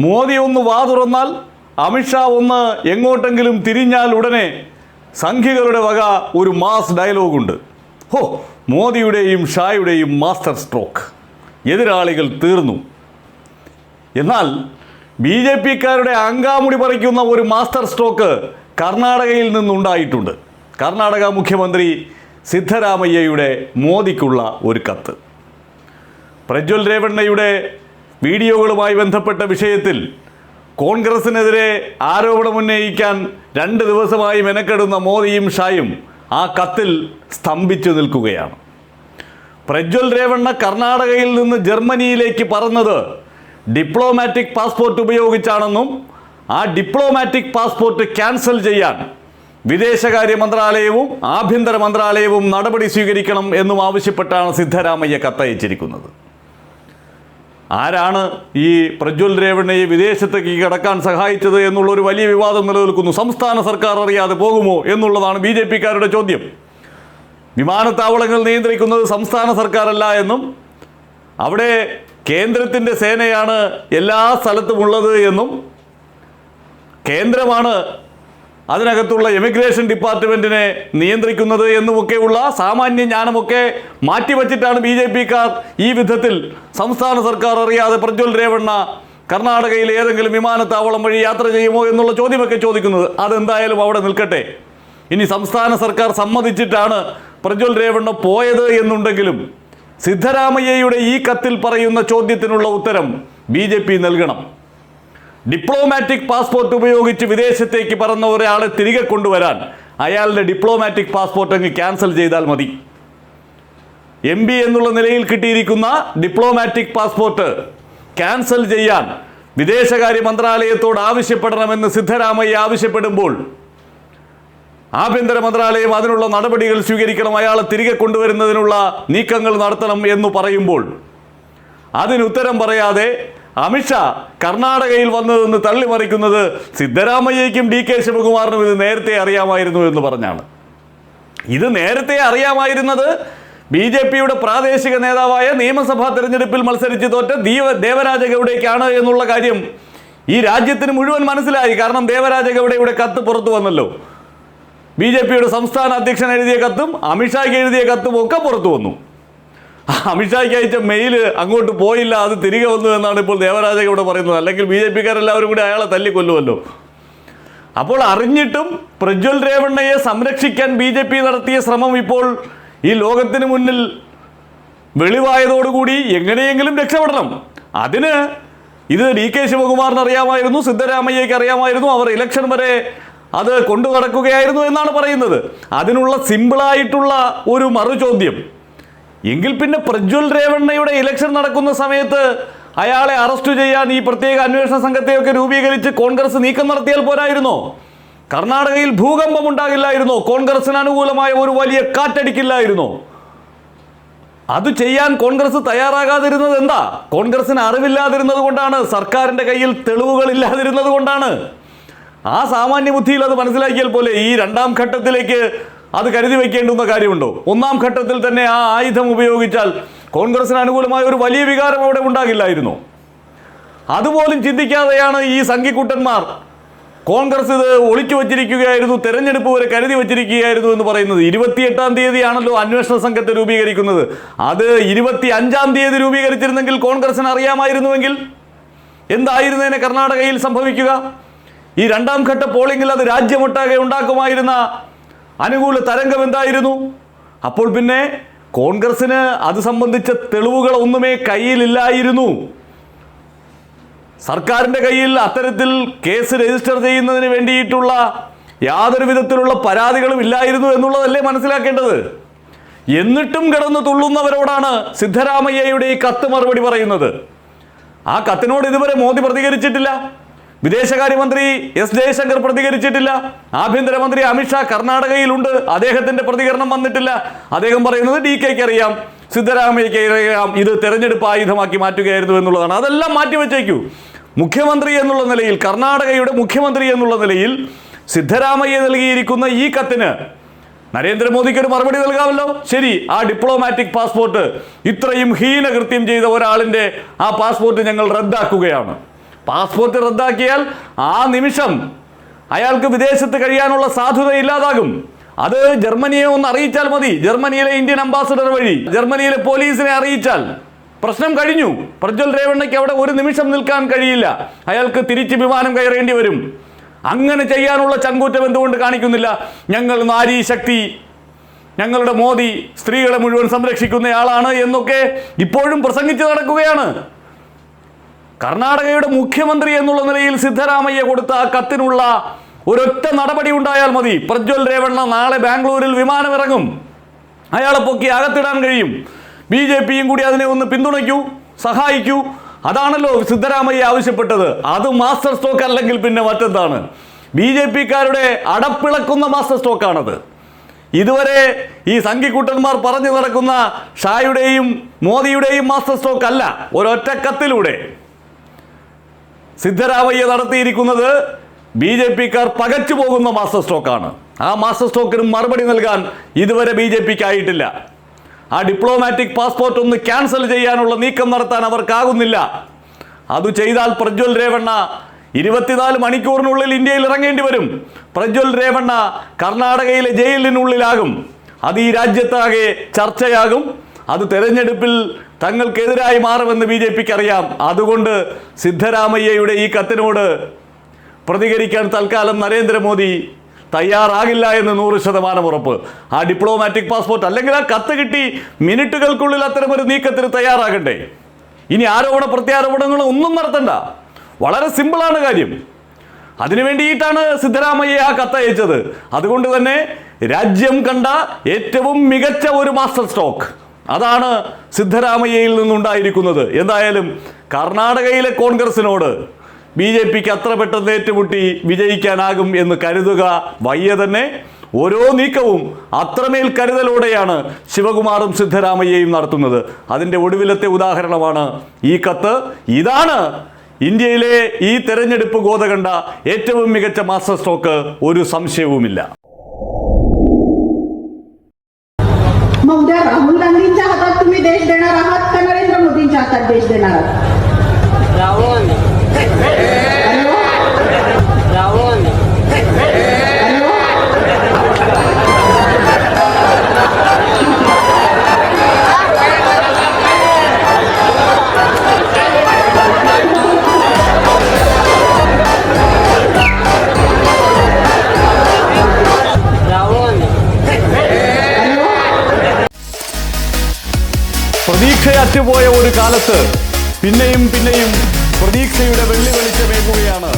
മോദി ഒന്ന് വാ തുറന്നാൽ അമിത്ഷാ ഒന്ന് എങ്ങോട്ടെങ്കിലും തിരിഞ്ഞാൽ ഉടനെ സംഘികളുടെ വക ഒരു മാസ് ഡയലോഗുണ്ട് ഹോ മോദിയുടെയും ഷായുടെയും മാസ്റ്റർ സ്ട്രോക്ക് എതിരാളികൾ തീർന്നു. എന്നാൽ ബി ജെ പിക്കാരുടെ അങ്കാമുടി പറിക്കുന്ന ഒരു മാസ്റ്റർ സ്ട്രോക്ക് കർണാടകയിൽ നിന്നുണ്ടായിട്ടുണ്ട്. കർണാടക മുഖ്യമന്ത്രി സിദ്ധരാമയ്യയുടെ മോദിക്കുള്ള ഒരു കത്ത്. പ്രജ്വൽ രേവണ്ണയുടെ വീഡിയോകളുമായി ബന്ധപ്പെട്ട വിഷയത്തിൽ കോൺഗ്രസിനെതിരെ ആരോപണമുന്നയിക്കാൻ രണ്ട് ദിവസമായി മെനക്കെടുന്ന മോദിയും ഷായും ആ കത്തിൽ സ്തംഭിച്ചു നിൽക്കുകയാണ്. പ്രജ്വൽ രേവണ്ണ കർണാടകയിൽ നിന്ന് ജർമ്മനിയിലേക്ക് പറന്നത് ഡിപ്ലോമാറ്റിക് പാസ്പോർട്ട് ഉപയോഗിച്ചാണെന്നും ആ ഡിപ്ലോമാറ്റിക് പാസ്പോർട്ട് ക്യാൻസൽ ചെയ്യാൻ വിദേശകാര്യ മന്ത്രാലയവും ആഭ്യന്തര മന്ത്രാലയവും നടപടി സ്വീകരിക്കണം എന്നും ആവശ്യപ്പെട്ടാണ് സിദ്ധരാമയ്യ കത്തയച്ചിരിക്കുന്നത്. ആരാണ് ഈ പ്രജ്വൽ രേവണ്ണയെ വിദേശത്തേക്ക് കടക്കാൻ സഹായിച്ചത് എന്നുള്ള ഒരു വലിയ വിവാദം നിലനിൽക്കുന്നു. സംസ്ഥാന സർക്കാർ അറിയാതെ പോകുമോ എന്നുള്ളതാണ് ബി ജെ പിക്കാരുടെ ചോദ്യം. വിമാനത്താവളങ്ങൾ നിയന്ത്രിക്കുന്നത് സംസ്ഥാന സർക്കാരല്ല എന്നും അവിടെ കേന്ദ്രത്തിന്റെ സേനയാണ് എല്ലാ സ്ഥലത്തുമുള്ളത് എന്നും കേന്ദ്രമാണ് അതിനകത്തുള്ള എമിഗ്രേഷൻ ഡിപ്പാർട്ട്മെന്റിനെ നിയന്ത്രിക്കുന്നത് എന്നുമൊക്കെയുള്ള സാമാന്യ ജ്ഞാനമൊക്കെ മാറ്റിവച്ചിട്ടാണ് ബി ജെ പിക്കാർ ഈ വിധത്തിൽ സംസ്ഥാന സർക്കാർ അറിയാതെ പ്രജ്വൽ രേവണ്ണ കർണാടകയിൽ ഏതെങ്കിലും വിമാനത്താവളം വഴി യാത്ര ചെയ്യുമോ എന്നുള്ള ചോദ്യമൊക്കെ ചോദിക്കുന്നത് അതെന്തായാലും അവിടെ നിൽക്കട്ടെ. ഇനി സംസ്ഥാന സർക്കാർ സമ്മതിച്ചിട്ടാണ് പ്രജ്വൽ രേവണ്ണ പോയത് എന്നുണ്ടെങ്കിലും സിദ്ധരാമയ്യയുടെ ഈ കത്തിൽ പറയുന്ന ചോദ്യത്തിനുള്ള ഉത്തരം ബി നൽകണം. ഡിപ്ലോമാറ്റിക് പാസ്പോർട്ട് ഉപയോഗിച്ച് വിദേശത്തേക്ക് പറന്ന ഒരാളെ തിരികെ കൊണ്ടുവരാൻ അയാളുടെ ഡിപ്ലോമാറ്റിക് പാസ്പോർട്ട് അങ്ങ് ക്യാൻസൽ ചെയ്താൽ മതി. എം ബി എന്നുള്ള നിലയിൽ കിട്ടിയിരിക്കുന്ന ഡിപ്ലോമാറ്റിക് പാസ്പോർട്ട് ക്യാൻസൽ ചെയ്യാൻ വിദേശകാര്യ മന്ത്രാലയത്തോട് ആവശ്യപ്പെടണമെന്ന് സിദ്ധരാമയ്യ ആവശ്യപ്പെടുമ്പോൾ ആഭ്യന്തര മന്ത്രാലയം അതിനുള്ള നടപടികൾ സ്വീകരിക്കണം അയാളെ തിരികെ കൊണ്ടുവരുന്നതിനുള്ള നീക്കങ്ങൾ നടത്തണം എന്ന് പറയുമ്പോൾ അതിനുത്തരം പറയാതെ അമിത്ഷാ കർണാടകയിൽ വന്നതെന്ന് തള്ളിമറിക്കുന്നത് സിദ്ധരാമയ്യയ്ക്കും ഡി കെ ശിവകുമാറിനും ഇത് നേരത്തെ അറിയാമായിരുന്നു എന്ന് പറഞ്ഞാണ്. ഇത് നേരത്തെ അറിയാമായിരുന്നത് ബി ജെ പിയുടെ പ്രാദേശിക നേതാവായ നിയമസഭാ തെരഞ്ഞെടുപ്പിൽ മത്സരിച്ച് തോറ്റ ദീവ ദേവരാജ ഗൗഡയ്ക്കാണ് എന്നുള്ള കാര്യം ഈ രാജ്യത്തിന് മുഴുവൻ മനസ്സിലായി. കാരണം ദേവരാജ ഗൗഡയുടെ കത്ത് പുറത്തു വന്നല്ലോ. ബി ജെ പിയുടെ സംസ്ഥാന അധ്യക്ഷൻ എഴുതിയ കത്തും അമിത്ഷായ്ക്ക് എഴുതിയ കത്തും ഒക്കെ പുറത്തു വന്നു. അമിത്ഷായ്ക്ക് അയച്ച മെയിൽ അങ്ങോട്ട് പോയില്ല അത് തിരികെ വന്നു എന്നാണ് ഇപ്പോൾ ദേവരാജ ഇവിടെ പറയുന്നത്. അല്ലെങ്കിൽ ബി ജെ പിക്കാരെല്ലാവരും കൂടി അയാളെ തല്ലിക്കൊല്ലുമല്ലോ അപ്പോൾ അറിഞ്ഞിട്ടും പ്രജ്വൽ രേവണ്ണയെ സംരക്ഷിക്കാൻ ബി ജെ പി നടത്തിയ ശ്രമം ഇപ്പോൾ ഈ ലോകത്തിന് മുന്നിൽ വെളിവായതോടുകൂടി എങ്ങനെയെങ്കിലും രക്ഷപ്പെടണം. അതിന് ഇത് ഡി കെ ശിവകുമാറിന് അറിയാമായിരുന്നു സിദ്ധരാമയ്യയ്ക്ക് അറിയാമായിരുന്നു അവർ ഇലക്ഷൻ വരെ അത് കൊണ്ടു നടക്കുകയായിരുന്നു എന്നാണ് പറയുന്നത്. അതിനുള്ള സിമ്പിളായിട്ടുള്ള ഒരു മറുചോദ്യം. എങ്കിൽ പിന്നെ പ്രജ്വൽ രേവണ്ണയുടെ ഇലക്ഷൻ നടക്കുന്ന സമയത്ത് അയാളെ അറസ്റ്റ് ചെയ്യാൻ ഈ പ്രത്യേക അന്വേഷണ സംഘത്തെയൊക്കെ രൂപീകരിച്ച് കോൺഗ്രസ് നീക്കം നടത്തിയാൽ പോരായിരുന്നോ. കർണാടകയിൽ ഭൂകമ്പം ഉണ്ടാകില്ലായിരുന്നോ. കോൺഗ്രസിന് അനുകൂലമായ ഒരു വലിയ കാറ്റടിക്കില്ലായിരുന്നോ. അത് ചെയ്യാൻ കോൺഗ്രസ് തയ്യാറാകാതിരുന്നത് എന്താ? കോൺഗ്രസിന് അറിവില്ലാതിരുന്നത് കൊണ്ടാണ് സർക്കാരിന്റെ കയ്യിൽ തെളിവുകൾ ഇല്ലാതിരുന്നത് കൊണ്ടാണ്. ആ സാമാന്യ ബുദ്ധിയിൽ അത് മനസ്സിലാക്കിയാൽ പോലെ ഈ രണ്ടാം ഘട്ടത്തിലേക്ക് അത് കരുതി വയ്ക്കേണ്ടുന്ന കാര്യമുണ്ടോ? ഒന്നാം ഘട്ടത്തിൽ തന്നെ ആ ആയുധം ഉപയോഗിച്ചാൽ കോൺഗ്രസിന് അനുകൂലമായ ഒരു വലിയ വികാരം അവിടെ ഉണ്ടാകില്ലായിരുന്നു? അതുപോലും ചിന്തിക്കാതെയാണ് ഈ സംഘിക്കുട്ടന്മാർ കോൺഗ്രസ് ഇത് ഒളിച്ചു വച്ചിരിക്കുകയായിരുന്നു തെരഞ്ഞെടുപ്പ് വരെ കരുതി വച്ചിരിക്കുകയായിരുന്നു എന്ന് പറയുന്നത്. ഇരുപത്തിയെട്ടാം തീയതിയാണല്ലോ അന്വേഷണ സംഘത്തെ രൂപീകരിക്കുന്നത്. അത് ഇരുപത്തി അഞ്ചാം തീയതി രൂപീകരിച്ചിരുന്നെങ്കിൽ കോൺഗ്രസിന് അറിയാമായിരുന്നുവെങ്കിൽ എന്തായിരുന്നേനെ കർണാടകയിൽ സംഭവിക്കുക? ഈ രണ്ടാം ഘട്ട പോളിംഗിൽ അത് രാജ്യമൊട്ടാകെ ഉണ്ടാക്കുമായിരുന്ന അനുകൂല തരംഗം എന്തായിരുന്നു? അപ്പോൾ പിന്നെ കോൺഗ്രസിന് അത് സംബന്ധിച്ച തെളിവുകൾ ഒന്നുമേ കയ്യിലില്ലായിരുന്നു. സർക്കാരിന്റെ കയ്യിൽ അത്തരത്തിൽ കേസ് രജിസ്റ്റർ ചെയ്യുന്നതിന് വേണ്ടിയിട്ടുള്ള യാതൊരു വിധത്തിലുള്ള പരാതികളും ഇല്ലായിരുന്നു എന്നുള്ളതല്ലേ മനസ്സിലാക്കേണ്ടത്? എന്നിട്ടും കിടന്ന് തുള്ളുന്നവരോടാണ് സിദ്ധരാമയ്യയുടെ ഈ കത്ത് മറുപടി പറയുന്നത്. ആ കത്തിനോട് ഇതുവരെ മോദി പ്രതികരിച്ചിട്ടില്ല. വിദേശകാര്യമന്ത്രി എസ് ജയശങ്കർ പ്രതികരിച്ചിട്ടില്ല. ആഭ്യന്തരമന്ത്രി അമിത്ഷാ കർണാടകയിലുണ്ട്. അദ്ദേഹത്തിന്റെ പ്രതികരണം വന്നിട്ടില്ല. അദ്ദേഹം പറയുന്നത് ഡി കെക്ക് അറിയാം. സിദ്ധരാമയ്യക്ക് അറിയാം. ഇത് തെരഞ്ഞെടുപ്പ് ആയുധമാക്കി മാറ്റുകയായിരുന്നു എന്നുള്ളതാണ്. അതെല്ലാം മാറ്റിവെച്ചേക്കൂ മുഖ്യമന്ത്രി എന്നുള്ള നിലയിൽ കർണാടകയുടെ മുഖ്യമന്ത്രി എന്നുള്ള നിലയിൽ സിദ്ധരാമയ്യ നൽകിയിരിക്കുന്ന ഈ കത്തിന് നരേന്ദ്രമോദിക്ക് ഒരു മറുപടി നൽകാമല്ലോ. ശരി ആ ഡിപ്ലോമാറ്റിക് പാസ്പോർട്ട് ഇത്രയും ഹീനകൃത്യം ചെയ്ത ഒരാളിന്റെ ആ പാസ്പോർട്ട് ഞങ്ങൾ റദ്ദാക്കുകയാണ്. പാസ്പോർട്ട് റദ്ദാക്കിയാൽ ആ നിമിഷം അയാൾക്ക് വിദേശത്ത് കഴിയാനുള്ള സാധ്യത ഇല്ലാതാകും. അത് ജർമ്മനിയെ ഒന്ന് അറിയിച്ചാൽ മതി. ജർമ്മനിയിലെ ഇന്ത്യൻ അംബാസഡർ വഴി. ജർമ്മനിയിലെ പോലീസിനെ അറിയിച്ചാൽ. പ്രശ്നം കഴിഞ്ഞു. പ്രജ്വൽ രേവണ്ണയ്ക്ക് അവിടെ ഒരു നിമിഷം നിൽക്കാൻ കഴിയില്ല. അയാൾക്ക് തിരിച്ച് വിമാനം കയറേണ്ടി വരും. അങ്ങനെ ചെയ്യാനുള്ള ചങ്കൂറ്റം എന്തുകൊണ്ട് കാണിക്കുന്നില്ല? ഞങ്ങൾ നാരീ ശക്തി ഞങ്ങളുടെ മോദി സ്ത്രീകളെ മുഴുവൻ സംരക്ഷിക്കുന്നയാളാണ് എന്നൊക്കെ ഇപ്പോഴും പ്രസംഗിച്ചു നടക്കുകയാണ്. കർണാടകയുടെ മുഖ്യമന്ത്രി എന്നുള്ള നിലയിൽ സിദ്ധരാമയ്യ കൊടുത്ത ആ കത്തിനുള്ള ഒരൊറ്റ നടപടി ഉണ്ടായാൽ മതി. പ്രജ്വൽ രേവണ്ണ നാളെ ബാംഗ്ലൂരിൽ വിമാനമിറങ്ങും. അയാളെ പൊക്കി അകത്തിടാൻ കഴിയും. ബി ജെ പിയും കൂടി അതിനെ ഒന്ന് പിന്തുണയ്ക്കൂ സഹായിക്കൂ. അതാണല്ലോ സിദ്ധരാമയ്യ ആവശ്യപ്പെട്ടത്. അത് മാസ്റ്റർ സ്റ്റോക്ക് അല്ലെങ്കിൽ പിന്നെ മറ്റെന്താണ്? ബി ജെ പിക്കാരുടെ അടപ്പിളക്കുന്ന മാസ്റ്റർ സ്റ്റോക്കാണത്. ഇതുവരെ ഈ സംഘിക്കുട്ടന്മാർ പറഞ്ഞു നടക്കുന്ന ഷായുടെയും മോദിയുടെയും മാസ്റ്റർ സ്റ്റോക്ക് അല്ല ഒരൊറ്റ കത്തിലൂടെ. സിദ്ധരാമയ്യ നടത്തിയിരിക്കുന്നത് ബി ജെ പിക്കാർ പകച്ചു പോകുന്ന മാസ്റ്റർ സ്ട്രോക്കാണ്. ആ മാസ്റ്റർ സ്ട്രോക്കിന് മറുപടി നൽകാൻ ഇതുവരെ ബി ജെ പിക്ക് ആയിട്ടില്ല ആ ഡിപ്ലോമാറ്റിക് പാസ്പോർട്ട് ഒന്ന് ക്യാൻസൽ ചെയ്യാനുള്ള നീക്കം നടത്താൻ അവർക്കാകുന്നില്ല. അത് ചെയ്താൽ പ്രജ്വൽ രേവണ്ണ ഇരുപത്തിനാല് മണിക്കൂറിനുള്ളിൽ ഇന്ത്യയിൽ ഇറങ്ങേണ്ടി വരും. പ്രജ്വൽ രേവണ്ണ കർണാടകയിലെ ജയിലിനുള്ളിലാകും. അത് ഈ രാജ്യത്താകെ ചർച്ചയാകും. അത് തെരഞ്ഞെടുപ്പിൽ തങ്ങൾക്കെതിരായി മാറുമെന്ന് ബി ജെ പിക്ക് അറിയാം അതുകൊണ്ട് സിദ്ധരാമയ്യയുടെ ഈ കത്തിനോട് പ്രതികരിക്കാൻ തൽക്കാലം നരേന്ദ്രമോദി തയ്യാറാകില്ല എന്ന് നൂറ് ശതമാനം ഉറപ്പ്. ആ ഡിപ്ലോമാറ്റിക് പാസ്പോർട്ട് അല്ലെങ്കിൽ ആ കത്ത് കിട്ടി മിനിറ്റുകൾക്കുള്ളിൽ അത്തരമൊരു നീക്കത്തിന് തയ്യാറാകണ്ടേ ഇനി ആരോപണ പ്രത്യാരോപണങ്ങൾ ഒന്നും നടത്തണ്ട. വളരെ സിമ്പിളാണ് കാര്യം. അതിനു വേണ്ടിയിട്ടാണ് സിദ്ധരാമയ്യ ആ കത്ത് അയച്ചത്. അതുകൊണ്ട് തന്നെ രാജ്യം കണ്ട ഏറ്റവും മികച്ച ഒരു മാസ്റ്റർ സ്റ്റോക്ക്. അതാണ് സിദ്ധരാമയ്യയിൽ നിന്നുണ്ടായിരിക്കുന്നത്. എന്തായാലും കർണാടകയിലെ കോൺഗ്രസിനോട് ബി ജെ പിക്ക് അത്ര പെട്ടെന്ന് ഏറ്റുമുട്ടി വിജയിക്കാനാകും എന്ന് കരുതുക. വയ്യ തന്നെ ഓരോ നീക്കവും അത്രമേൽ കരുതലോടെയാണ് ശിവകുമാറും സിദ്ധരാമയ്യയും നടത്തുന്നത്. അതിന്റെ ഒടുവിലത്തെ ഉദാഹരണമാണ് ഈ കത്ത്. ഇതാണ് ഇന്ത്യയിലെ ഈ തെരഞ്ഞെടുപ്പ് ഗോത കണ്ട ഏറ്റവും മികച്ച മാസ്റ്റർ സ്റ്റോക്ക് ഒരു സംശയവുമില്ല. तुम्ही देश देणार आहात का नरेंद्र मोदींच्या हातात देश देणार आहात? പ്രതീക്ഷയറ്റുപോയ ഒരു കാലത്ത് പിന്നെയും പിന്നെയും പ്രതീക്ഷയുടെ വെള്ളി വെളിച്ചമേകുകയാണ്